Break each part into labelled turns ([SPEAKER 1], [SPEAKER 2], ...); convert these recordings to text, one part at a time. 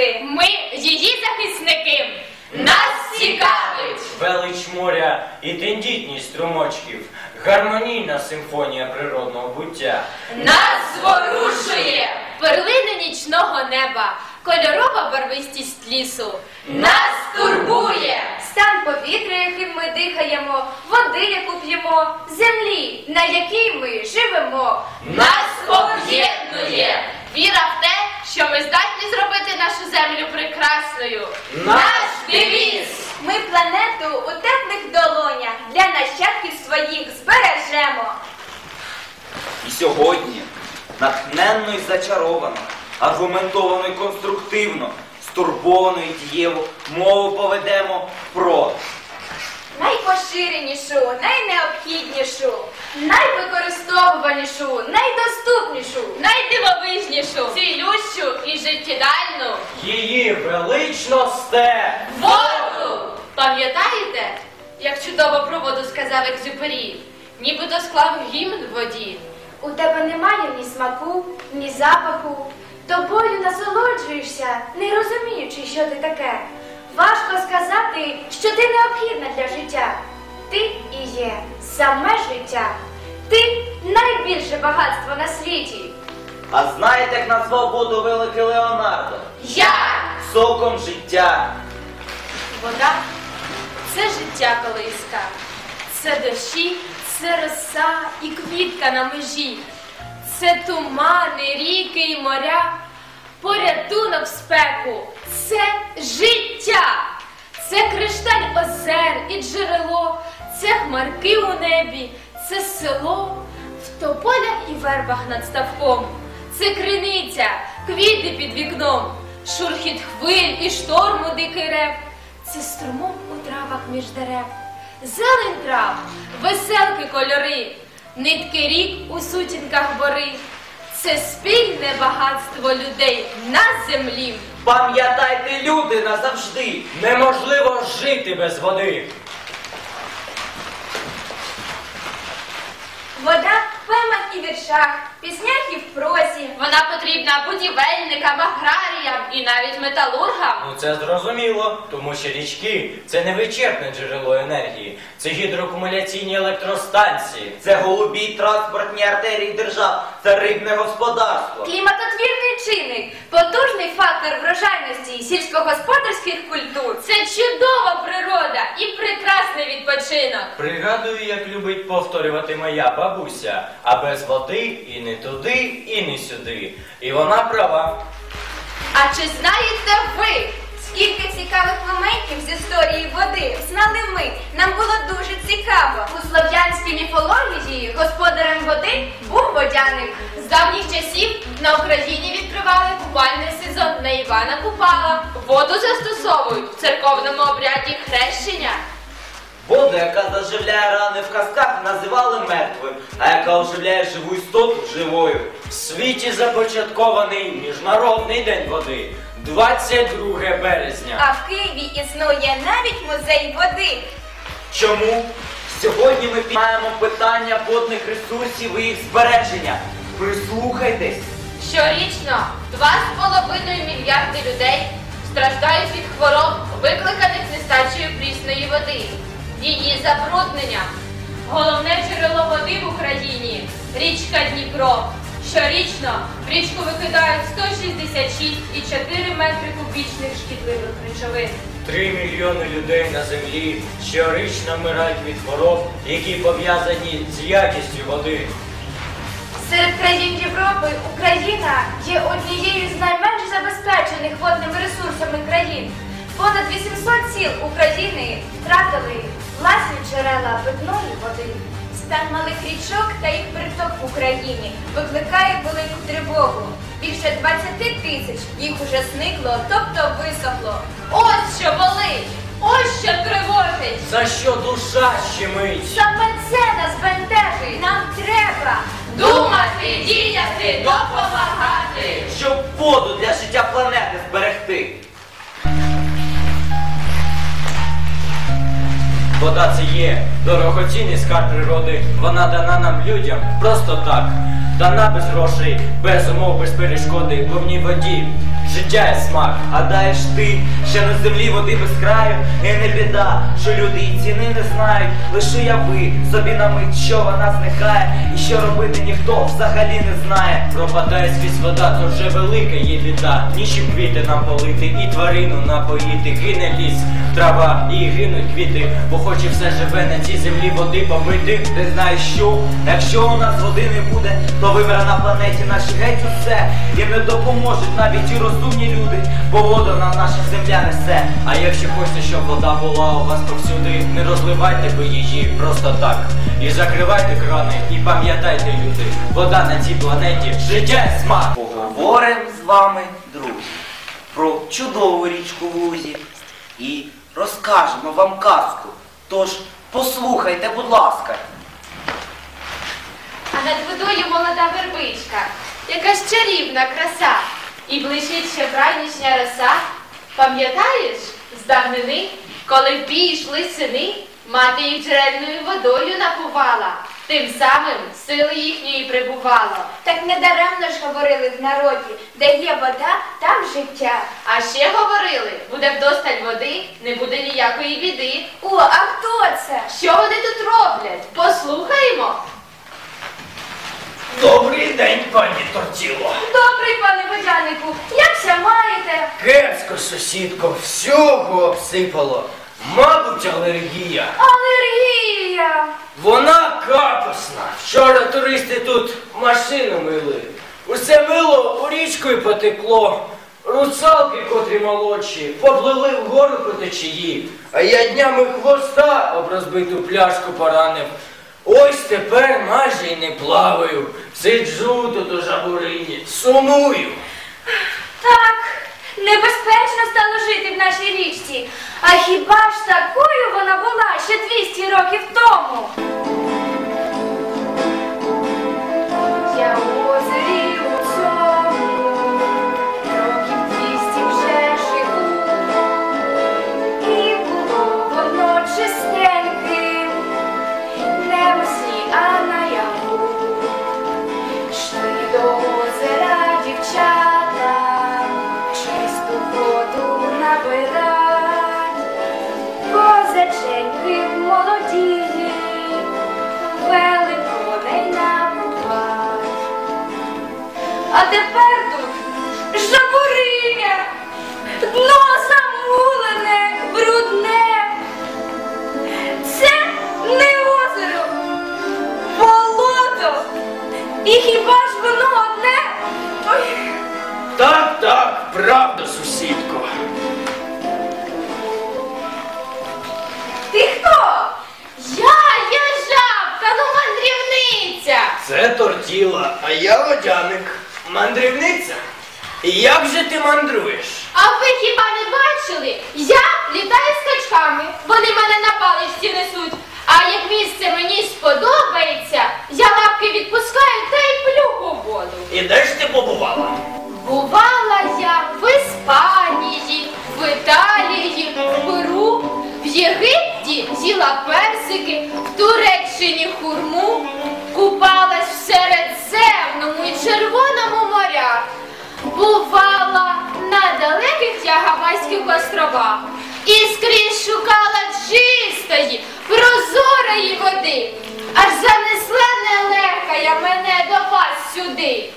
[SPEAKER 1] природи.
[SPEAKER 2] Ми її захисники. Нас цікавить.
[SPEAKER 3] Велич моря і тендітність струмочків, гармонійна симфонія природного буття.
[SPEAKER 2] Нас зворушує перлини нічного неба, кольорова барвистість лісу. Нас турбує.
[SPEAKER 1] Стан повітря, яким ми дихаємо, води, яку п'ємо, землі, на якій ми живемо.
[SPEAKER 2] Нас об'єднує віра в те, що ми здатні зробити нашу землю прекрасною. Наш девіз!
[SPEAKER 1] Ми планету у теплих долонях для нащадків своїх збережемо.
[SPEAKER 4] І сьогодні натхненно і зачаровано, аргументовано і конструктивно, стурбовано і дієво мову поведемо про
[SPEAKER 1] Найпоширенішу, найнеобхіднішу, найвикористовуванішу, найдоступнішу.
[SPEAKER 2] Найдивовижнішу, цілющу і життєдальну
[SPEAKER 3] Її величносте!
[SPEAKER 2] воду! Пам'ятаєте, як чудово про воду сказав Екзюпері? Нібито склав гімн в воді.
[SPEAKER 1] У тебе немає ні смаку, ні запаху. Тобою насолоджуєшся, не розуміючи, що ти таке. Важко сказати, що ти необхідна для життя. Ти і є саме життя. Ти найбільше багатство на світі.
[SPEAKER 4] А знаєте, як назвав воду великий Леонардо?
[SPEAKER 2] Я!
[SPEAKER 4] Соком життя.
[SPEAKER 2] Вода це життя колиска, це дощі, це роса і квітка на межі, це тумани, ріки і моря, порятунок спеку, це життя, це кришталь озер і джерело, це хмарки у небі, це село. В тополях і вербах над ставком, це криниця, квіти під вікном, шурхіт хвиль і шторму дикий рев. Це струмок у травах між дерев, зелень трав, веселки кольори, нитки рік у сутінках бори. Це спільне багатство людей на землі.
[SPEAKER 4] Пам'ятайте, люди назавжди.
[SPEAKER 3] Неможливо жити без води.
[SPEAKER 1] Вода поемах і віршах, піснях і в просі.
[SPEAKER 2] Вона потрібна будівельникам, аграріям і навіть металургам.
[SPEAKER 3] Ну це зрозуміло, тому що річки це не вичерпне джерело енергії, це гідроакумуляційні електростанції.
[SPEAKER 4] Це голубі транспортні артерії держав, це рибне господарство.
[SPEAKER 1] Кліматотвірний чинник, потужний фактор врожайності сільськогосподарських культур.
[SPEAKER 2] Це чудова природа і прекрасний відпочинок.
[SPEAKER 3] Пригадую, як любить повторювати моя бабуся, а без води і не туди, і не сюди. І вона права.
[SPEAKER 2] А чи знаєте ви?
[SPEAKER 1] Скільки цікавих моментів з історії води знали ми. Нам було дуже цікаво. У слов'янській міфології господарем води був водяник.
[SPEAKER 2] З давніх часів на Україні відкривали купальний сезон на Івана Купала. Воду застосовують в церковному обряді хрещення.
[SPEAKER 4] Воду, яка заживляє рани в казках, називали мертвою, а яка оживляє живу істоту живою.
[SPEAKER 3] В світі започаткований Міжнародний день води 22 березня.
[SPEAKER 1] А в Києві існує навіть музей води.
[SPEAKER 4] Чому? Сьогодні ми піднімаємо питання водних ресурсів і їх збереження. Прислухайтесь.
[SPEAKER 2] Щорічно 2,5 мільярди людей страждають від хвороб, викликаних нестачею прісної води, її забруднення. Головне джерело води в Україні річка Дніпро. Щорічно в річку викидають 166,4 метри кубічних шкідливих речовин.
[SPEAKER 3] Три мільйони людей на землі щорічно вмирають від хвороб, які пов'язані з якістю води.
[SPEAKER 1] Серед країн Європи Україна є однією з найменш забезпечених водними ресурсами країн. Понад 800 сіл України втратили власні джерела питної води. Стан малих річок та їх приток в Україні викликає велику тривогу. Більше 20 тисяч їх уже зникло, тобто висохло.
[SPEAKER 2] Ось що болить! Ось що тривожить!
[SPEAKER 3] За що душа щемить?
[SPEAKER 1] Саме це нас бентежить. Нам треба
[SPEAKER 2] Думати, діяти, допомагати!
[SPEAKER 4] щоб воду для життя
[SPEAKER 3] Вода це є дорогоцінний скарб природи. Вона дана нам людям просто так. Дана без грошей, без умов, без перешкоди, бо в ній воді. Життя є смак.
[SPEAKER 4] Гадаєш ти, що на землі води без краю, і не біда, що люди і ціни не знають. Лише уяви собі на мить, що вона зникає, і що робити ніхто взагалі не знає.
[SPEAKER 3] Пропадає скрізь вода, то вже велика є біда. Нічим квіти нам полити, і тварину напоїти. Гине ліс, трава і гинуть квіти, бо хоче все живе на цій землі води попити.
[SPEAKER 4] Ти знаєш що? Якщо у нас води не буде, то вимре на планеті наші геть усе. Їм не допоможуть навіть і розумні люди, бо воду нам наша земля несе.
[SPEAKER 3] А якщо хочете, щоб вода була у вас повсюди, не розливайте ви її просто так. І закривайте крани, і пам'ятайте, люди, вода на цій планеті життя і смак.
[SPEAKER 4] Поговоримо з вами, друзі, про чудову річку в Лузі і розкажемо вам казку. Тож послухайте, будь ласка.
[SPEAKER 2] А над водою молода вербичка, яка ж чарівна краса, і блищить ще пранішня роса. Пам'ятаєш, з давнини, коли в бій йшли сини, мати їх джерельною водою напувала, тим самим сили їхньої прибувало.
[SPEAKER 1] Так недаремно ж говорили в народі, де є вода, там життя.
[SPEAKER 2] А ще говорили, буде вдосталь води, не буде ніякої біди.
[SPEAKER 1] О, а хто це?
[SPEAKER 2] Що вони тут роблять? Послухаємо.
[SPEAKER 3] Добрий день, пані Тортіло.
[SPEAKER 1] Добрий пане водянику, якся маєте?
[SPEAKER 3] Кепсько, сусідко, всього обсипало. Мабуть, алергія.
[SPEAKER 1] Алергія.
[SPEAKER 3] Вона капусна. Вчора туристи тут машину мили. Усе мило у річку й потекло. Русалки, котрі молодші, поплили вгору по течії, а я днями хвоста об розбиту пляшку поранив. Ось тепер майже й не плаваю. Сиджу тут у жабурині, сумую.
[SPEAKER 1] Так, небезпечно стало жити в нашій річці. А хіба ж такою вона була ще 200 років тому? Я А тепер тут жабуриня, дно замулене, брудне. Це не озеро, болото. І хіба ж воно одне? Ой,
[SPEAKER 3] Так, так, правда, сусідко.
[SPEAKER 1] ти хто?
[SPEAKER 2] Я, я жабка, ну мандрівниця.
[SPEAKER 3] Це тортіла, а я водяник. Мандрівниця. Як же ти мандруєш?
[SPEAKER 2] А ви хіба не бачили? Я літаю скачками, вони мене на паличці несуть. А як місце мені сподобається, я лапки відпускаю та й плюху в воду.
[SPEAKER 3] І де ж ти побувала?
[SPEAKER 2] Бувала я в Іспанії, в Італії, в Перу, в Єгипті їла персики, в Туреччині хурму, купалась в Середземному і Червоному морях. Бувала на далеких Ягавайських островах і скрізь шукала чистої, прозорої води. Аж занесла нелегкая мене до вас сюди.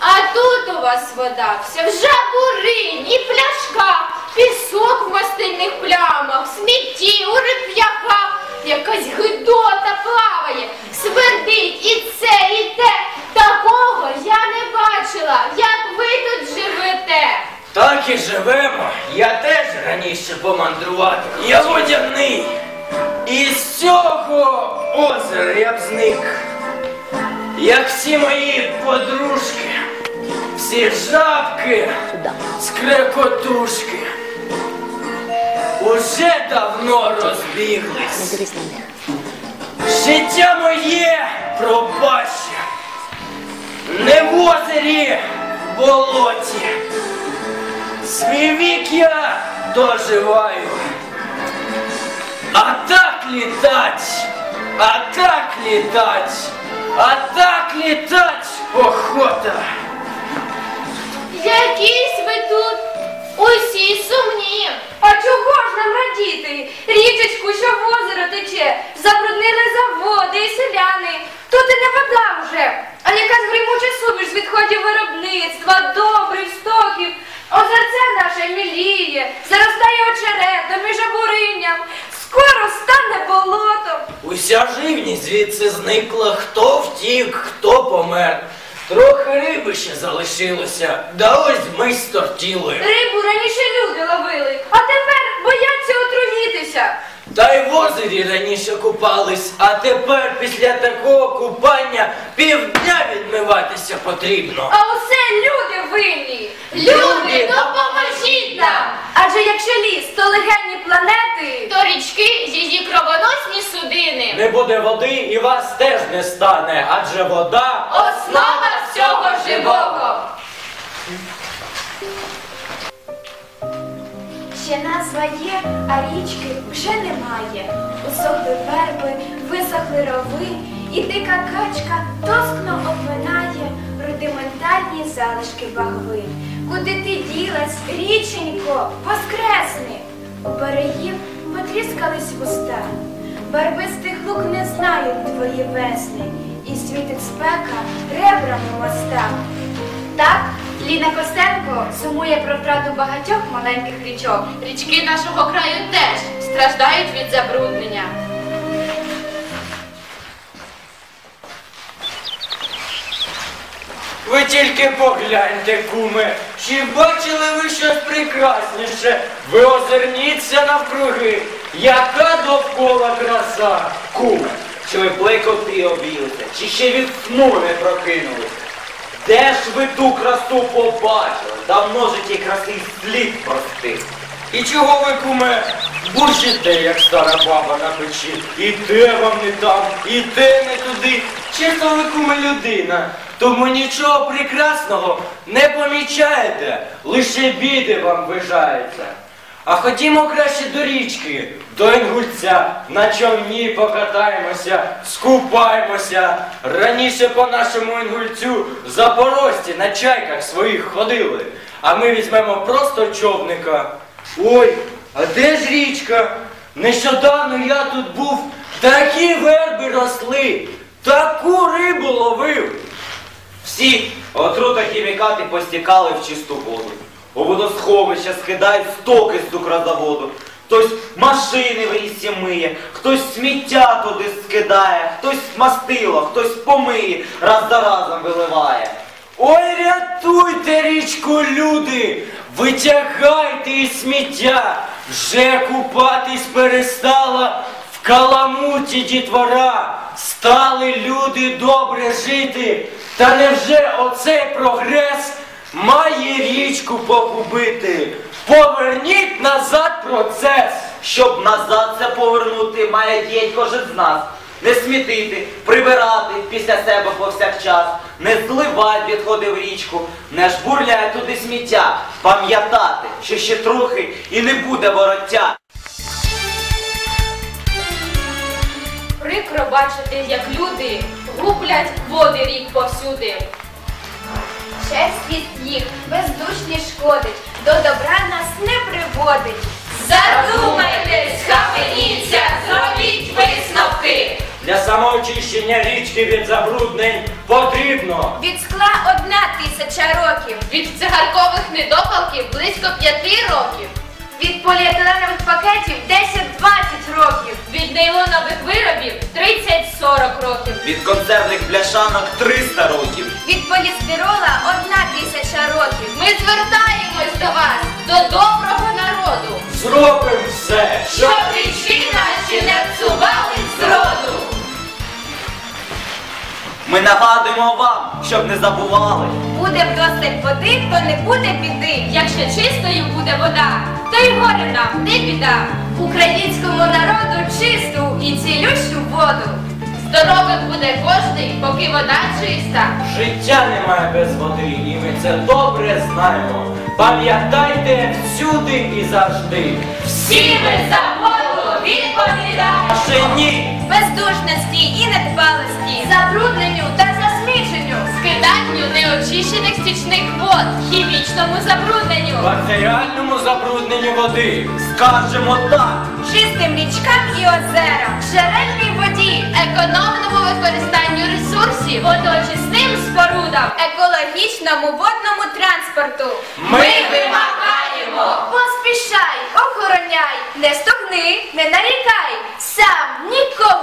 [SPEAKER 2] А тут у вас вода вся в жабурині, пляшках, пісок в мастильних плямах, смітті, у реп'яхах, якась гидота плаває, свердить і це, і те. Такого я не бачила, як ви тут живете.
[SPEAKER 3] Так і живемо. Я теж раніше помандрував. Я водяний. І з цього озера я б зник. Як всі мої подружки, всі жабки, скрекотушки. Уже давно розбіглись. Життя моє пробачте. Не в озері, в болоті. Свій вік я доживаю. А так літать, а так літать, а так літать охота.
[SPEAKER 2] Якісь ви тут усі сумні.
[SPEAKER 1] А чого ж нам радіти? Річечку, що в озеро тече, забруднили заводи і селяни. Тут і не вода вже, а якась гримуча суміш з відходів виробництва, добрив, стоків. Озерце наше міліє, заростає очеретом і жабуринням. Скоро стане болотом.
[SPEAKER 3] Уся живність звідси зникла, хто втік, хто помер. Трохи риби ще залишилося, да ось ми стортіли.
[SPEAKER 1] Рибу раніше люди ловили, а тепер бояться отруїтися.
[SPEAKER 3] Та й в озері раніше купались, а тепер після такого купання півдня відмиватися потрібно.
[SPEAKER 1] А усе люди винні.
[SPEAKER 2] Люди, допоможіть нам!
[SPEAKER 1] Адже якщо ліс, то легенні планети.
[SPEAKER 2] То річки її кровоносні судини.
[SPEAKER 3] Не буде води і вас теж не стане, адже вода
[SPEAKER 2] Основа всього живого.
[SPEAKER 1] Ще назва є, а річки вже немає. Усохли верби, висохли рови, і дика качка тоскно обминає рудиментальні залишки багви. Куди ти ділась, річенько, воскресни? У берегів потріскались вуста. Барвистих лук не знають твої весни, і світить спека ребрами моста. Так, Ліна Костенко сумує про втрату багатьох маленьких річок.
[SPEAKER 2] Річки нашого краю теж страждають від забруднення.
[SPEAKER 3] Ви тільки погляньте, куме, чи бачили ви щось прекрасніше? Ви озирніться навкруги, яка довкола краса, куме.
[SPEAKER 4] Чи ви плекоти об'їлися, чи ще від сну не прокинули? Де ж ви ту красу побачили? Давно ж тій краси слід простив.
[SPEAKER 3] І чого ви, куме, бурчите, як стара баба на печі? І те вам не там, і те не туди. Чесно ви, куме, людина, тому нічого прекрасного не помічаєте, лише біди вам вижаються. А ходімо краще до річки, до Інгульця, на човні покатаємося, скупаємося. Раніше по нашому Інгульцю Запорожці на чайках своїх ходили, а ми візьмемо просто човника. Ой, а де ж річка? Нещодавно я тут був, такі верби росли, таку рибу ловив.
[SPEAKER 4] Всі отрута хімікати постікали в чисту воду. У водосховища скидають стоки з цукрозаводу. Хтось машини в річці миє, хтось сміття туди скидає, хтось мастило, хтось помиє, раз за разом виливає.
[SPEAKER 3] Ой, рятуйте річку, люди! Витягайте із сміття! Вже купатись перестала в каламуті дітвора. Стали люди добре жити. Та невже оцей прогрес має річку погубити? Поверніть назад процес!
[SPEAKER 4] Щоб назад це повернути, має діять кожен з нас. Не смітити, прибирати після себе повсякчас, не зливати відходи в річку, не жбурляти туди сміття, пам'ятати, що ще трохи і не буде вороття.
[SPEAKER 2] Прикро бачити, як люди гублять води рік повсюди.
[SPEAKER 1] Шерсть їх бездушні шкодить, до добра нас.
[SPEAKER 2] Задумайтесь, схаменіться, зробіть висновки.
[SPEAKER 3] Для самоочищення річки від забруднень потрібно
[SPEAKER 1] Від скла одна тисяча років,
[SPEAKER 2] Від цигаркових недопалків близько п'яти років.
[SPEAKER 1] Від поліетиленових пакетів 10-20 років.
[SPEAKER 2] Від нейлонових виробів 30-40 років.
[SPEAKER 4] Від консервних бляшанок 300 років.
[SPEAKER 1] Від полістирола одна тисяча років.
[SPEAKER 2] Ми звертаємось до вас, до доброго народу,
[SPEAKER 3] зробимо все,
[SPEAKER 2] щоб
[SPEAKER 4] Ми нагадуємо вам, щоб не забували.
[SPEAKER 1] Буде вдосить води, то не буде біди.
[SPEAKER 2] Якщо чистою буде вода, то й горе нам не біда.
[SPEAKER 1] Українському народу чисту і цілющу воду.
[SPEAKER 2] Здоровим буде кожний, поки вода чиста.
[SPEAKER 3] Життя немає без води, і ми це добре знаємо. Пам'ятайте всюди і завжди.
[SPEAKER 2] Всі ми за воду! хімічному забрудненню,
[SPEAKER 3] бактеріальному забрудненню води, скажемо так,
[SPEAKER 1] чистим річкам і озерам, джерельній воді,
[SPEAKER 2] економному використанню ресурсів, водочисним спорудам,
[SPEAKER 1] екологічному водному транспорту.
[SPEAKER 2] Ми вимагаємо!
[SPEAKER 1] Поспішай, охороняй, не стогни, не нарікай, сам нікого.